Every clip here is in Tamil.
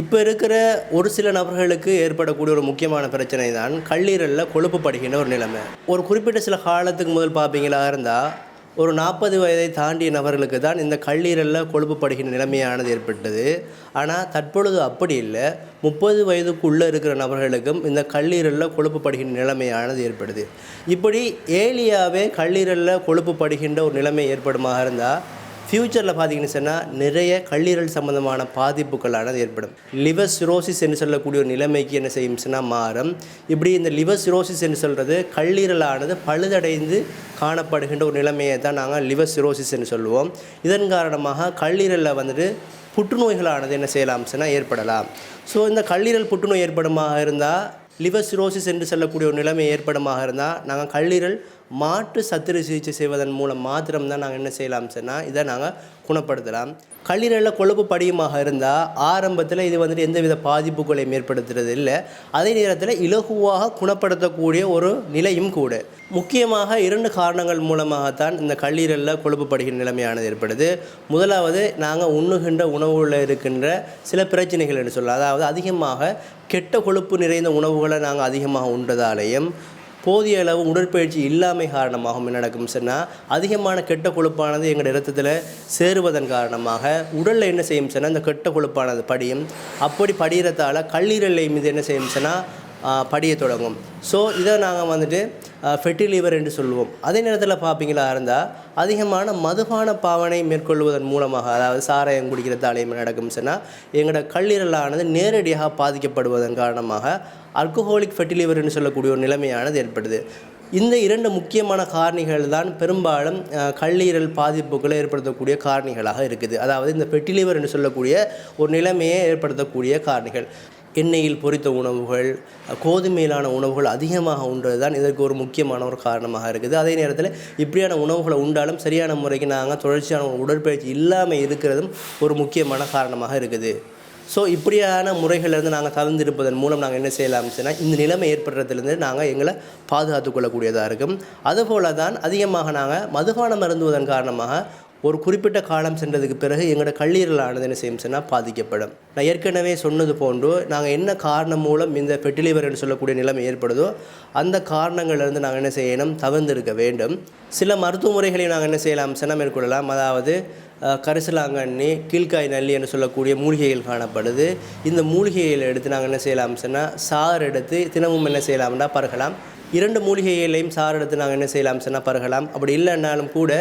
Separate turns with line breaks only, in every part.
இப்போ இருக்கிற ஒரு சில நபர்களுக்கு ஏற்படக்கூடிய ஒரு முக்கியமான பிரச்சனை தான் கல்லீரலில் கொழுப்பு படுகின்ற ஒரு நிலைமை. ஒரு குறிப்பிட்ட சில காலத்துக்கு முதல் பார்ப்பீங்களா இருந்தால் ஒரு நாற்பது வயதை தாண்டிய நபர்களுக்கு தான் இந்த கல்லீரலில் கொழுப்பு படுகின்ற நிலைமையானது ஏற்பட்டது. ஆனால் தற்பொழுது அப்படி இல்லை. முப்பது வயதுக்குள்ளே இருக்கிற நபர்களுக்கும் இந்த கல்லீரலில் கொழுப்பு படுகின்ற நிலைமையானது ஏற்படுது. இப்படி ஏலியாவே கல்லீரலில் கொழுப்பு படுகின்ற ஒரு நிலைமை ஏற்படுமாக இருந்தால் ஃப்யூச்சரில் பார்த்தீங்கன்னு சொன்னால் நிறைய கல்லீரல் சம்மந்தமான பாதிப்புகளானது ஏற்படும். லிவர் சிரோசிஸ் என்று சொல்லக்கூடிய ஒரு நிலைமைக்கு என்ன செய்யும் சொன்னால் மாறும். இப்படி இந்த லிவர் சிரோசிஸ் என்று சொல்கிறது கல்லீரலானது பழுதடைந்து காணப்படுகின்ற ஒரு நிலைமையை தான் நாங்கள் லிவர் சிரோசிஸ் என்று சொல்லுவோம். இதன் காரணமாக கல்லீரலில் வந்துட்டு புற்றுநோய்களானது என்ன செய்யலாம் சொன்னால் ஏற்படலாம். ஸோ இந்த கல்லீரல் புற்றுநோய் ஏற்படுமாக இருந்தால் லிவர் சிரோசிஸ் என்று சொல்லக்கூடிய ஒரு நிலைமை ஏற்படுமாக இருந்தால் நாங்கள் கல்லீரல் மாற்று சத்திர சிகிச்சை செய்வதன் மூலம் மாத்திரம் தான் நாங்கள் என்ன செய்யலாம் சொன்னால் இதை நாங்கள் குணப்படுத்தலாம். கல்லீரலில் கொழுப்பு படியுமாக இருந்தால் ஆரம்பத்தில் இது வந்துட்டு எந்தவித பாதிப்புகளையும் ஏற்படுத்துறது இல்லை. அதே நேரத்தில் இலகுவாக குணப்படுத்தக்கூடிய ஒரு நிலையும் கூட. முக்கியமாக இரண்டு காரணங்கள் மூலமாகத்தான் இந்த கல்லீரலில் கொழுப்பு படுகின்ற நிலைமையானது ஏற்படுது. முதலாவது நாங்கள் உண்ணுகின்ற உணவுகளில் இருக்கின்ற சில பிரச்சனைகள் என்று சொல்லலாம். அதாவது அதிகமாக கெட்ட கொழுப்பு நிறைந்த உணவுகளை நாங்கள் அதிகமாக உண்டதாலேயும் போதிய அளவு உடற்பயிற்சி இல்லாமை காரணமாகவும் என்ன நடக்கும் சொன்னால் அதிகமான கெட்ட கொழுப்பானது எங்கள் இரத்தத்தில் சேருவதன் காரணமாக உடலில் என்ன செய்யும் சொன்னால் அந்த கெட்ட கொழுப்பானது படியும். அப்படி படிகிறதால கல்லீரலை மீது என்ன செய்யும் சொன்னால் படிய தொடங்கும். ஸோ இதை நாங்கள் வந்துட்டு ஃபெட்டி லிவர் என்று சொல்லுவோம். அதே நேரத்தில் பார்ப்பீங்களா இருந்தால் அதிகமான மதுபான பாவனை மேற்கொள்வதன் மூலமாக அதாவது சாராயம் குடிக்கிறதாலேயும் நடக்கும் சொன்னால் எங்களோட கல்லீரலானது நேரடியாக பாதிக்கப்படுவதன் காரணமாக அல்கோஹோலிக் ஃபெட்டி லிவர் என்று சொல்லக்கூடிய ஒரு நிலைமையானது ஏற்படுது. இந்த இரண்டு முக்கியமான காரணிகள் தான் பெரும்பாலும் கல்லீரல் பாதிப்புகளை ஏற்படுத்தக்கூடிய காரணிகளாக இருக்குது. அதாவது இந்த பெட்டிலிவர் என்று சொல்லக்கூடிய ஒரு நிலைமையை ஏற்படுத்தக்கூடிய காரணிகள். எண்ணெயில் பொரித்த உணவுகள் கோதுமையிலான உணவுகள் அதிகமாக உண்றது தான் இதற்கு ஒரு முக்கியமான ஒரு காரணமாக இருக்குது. அதே நேரத்தில் இப்படியான உணவுகளை உண்டாலும் சரியான முறைக்கு நாங்கள் தொடர்ச்சியான உடற்பயிற்சி இல்லாமல் இருக்கிறதும் ஒரு முக்கியமான காரணமாக இருக்குது. ஸோ இப்படியான முறைகளிலிருந்து நாங்கள் தவிர்ந்திருப்பதன் மூலம் நாங்கள் என்ன செய்யலாம் சொன்னால் இந்த நிலைமை ஏற்படுறதுலேருந்து நாங்கள் எங்களை பாதுகாத்து கொள்ளக்கூடியதாக இருக்கும். அதுபோல தான் அதிகமாக நாங்கள் மதுபானம் மருந்துவதன் காரணமாக ஒரு குறிப்பிட்ட காலம் சென்றதுக்கு பிறகு எங்களோட கல்லீரலானது என்ன செய்யும் சொன்னால் பாதிக்கப்படும். நான் ஏற்கனவே சொன்னது போன்று நாங்கள் என்ன காரணம் மூலம் இந்த ஃபெட்டிலிவர் என்று சொல்லக்கூடிய நிலைமை ஏற்படுதோ அந்த காரணங்கள்லேருந்து நாங்கள் என்ன செய்யணும்? தவிர்ந்திருக்க வேண்டும். சில மருத்துவ முறைகளை நாங்கள் என்ன செய்யலாம் சொன்னால் மேற்கொள்ளலாம். அதாவது கரிசலாங்கண்ணி கீழ்காய் நல்லி என்று சொல்லக்கூடிய மூலிகைகள் காணப்படுது. இந்த மூலிகைகளை எடுத்து நாங்கள் என்ன செய்யலாம் சொன்னால் சாறு எடுத்து தினமும் என்ன செய்யலாம்னா பருகலாம். இரண்டு மூலிகைகளையும் சாறு எடுத்து நாங்கள் என்ன செய்யலாம் சொன்னால் பருகலாம். அப்படி இல்லைன்னாலும் கூட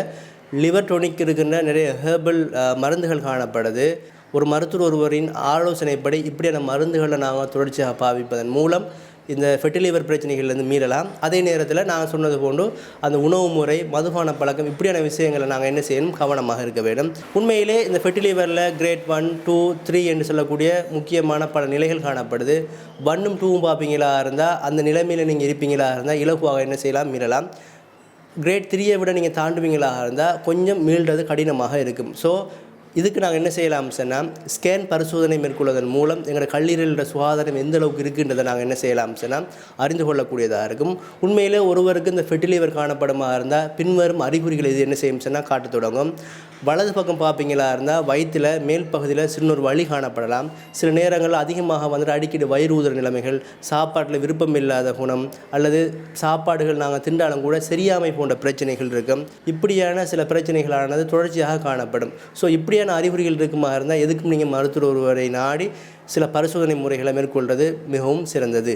லிவர் டொனிக் இருக்கின்ற நிறைய ஹேர்பல் மருந்துகள் காணப்படுது. ஒரு மருத்துவர் ஒருவரின் ஆலோசனைப்படி இப்படியான மருந்துகளை நாங்கள் தொடர்ச்சியாக பாவிப்பதன் மூலம் இந்த ஃபெர்டிலிவர் பிரச்சனைகள்லேருந்து மீறலாம். அதே நேரத்தில் நான் சொன்னது போன்று அந்த உணவு முறை மதுபான பழக்கம் இப்படியான விஷயங்களை நாங்கள் என்ன செய்யணும்? கவனமாக இருக்க வேண்டும். உண்மையிலே இந்த ஃபெர்டிலிவரில் கிரேட் ஒன் டூ த்ரீ என்று சொல்லக்கூடிய முக்கியமான பல நிலைகள் காணப்படுது. ஒன்னும் டூவும் பார்ப்பீங்களா இருந்தால் அந்த நிலைமையில் நீங்கள் இருப்பீங்களா இருந்தால் இலகுவாக என்ன செய்யலாம்? மீறலாம். கிரேட் த்ரீயை விட நீங்கள் தாண்டுவீங்களாக இருந்தால் கொஞ்சம் மீள்றது கடினமாக இருக்கும். ஸோ இதுக்கு நாங்கள் என்ன செய்யலாம் சொன்னால் ஸ்கேன் பரிசோதனை மேற்கொள்வதன் மூலம் எங்களோட கல்லீரலோட சுகாதாரம் எந்த அளவுக்கு இருக்குன்றதை நாங்கள் என்ன செய்யலாம் சொன்னால் அறிந்து கொள்ளக்கூடியதாக இருக்கும். உண்மையிலே ஒருவருக்கு இந்த ஃபெட்டிலிவர் காணப்படுமா இருந்தால் பின்வரும் அறிகுறிகள் இது என்ன செய்யும் சொன்னால் காட்டத் தொடங்கும். வலது பக்கம் பார்ப்பீங்களா இருந்தால் வயிற்றில் மேல் பகுதியில் சின்ன ஒரு காணப்படலாம். சில நேரங்களில் அதிகமாக வந்துட்டு அடிக்கடி வயிறு ஊதுற நிலைமைகள் சாப்பாட்டில் விருப்பம் இல்லாத குணம் அல்லது சாப்பாடுகள் நாங்கள் திண்டாலும் கூட சரியாமை போன்ற பிரச்சனைகள் இருக்கும். இப்படியான சில பிரச்சனைகளானது தொடர்ச்சியாக காணப்படும். ஸோ இப்படியான அறிகுறிகள் இருக்குமா இருந்தால் எதுக்கும் நீங்கள் மருத்துவர் ஒருவரை நாடி சில பரிசோதனை முறைகளை மேற்கொள்வது மிகவும் சிறந்தது.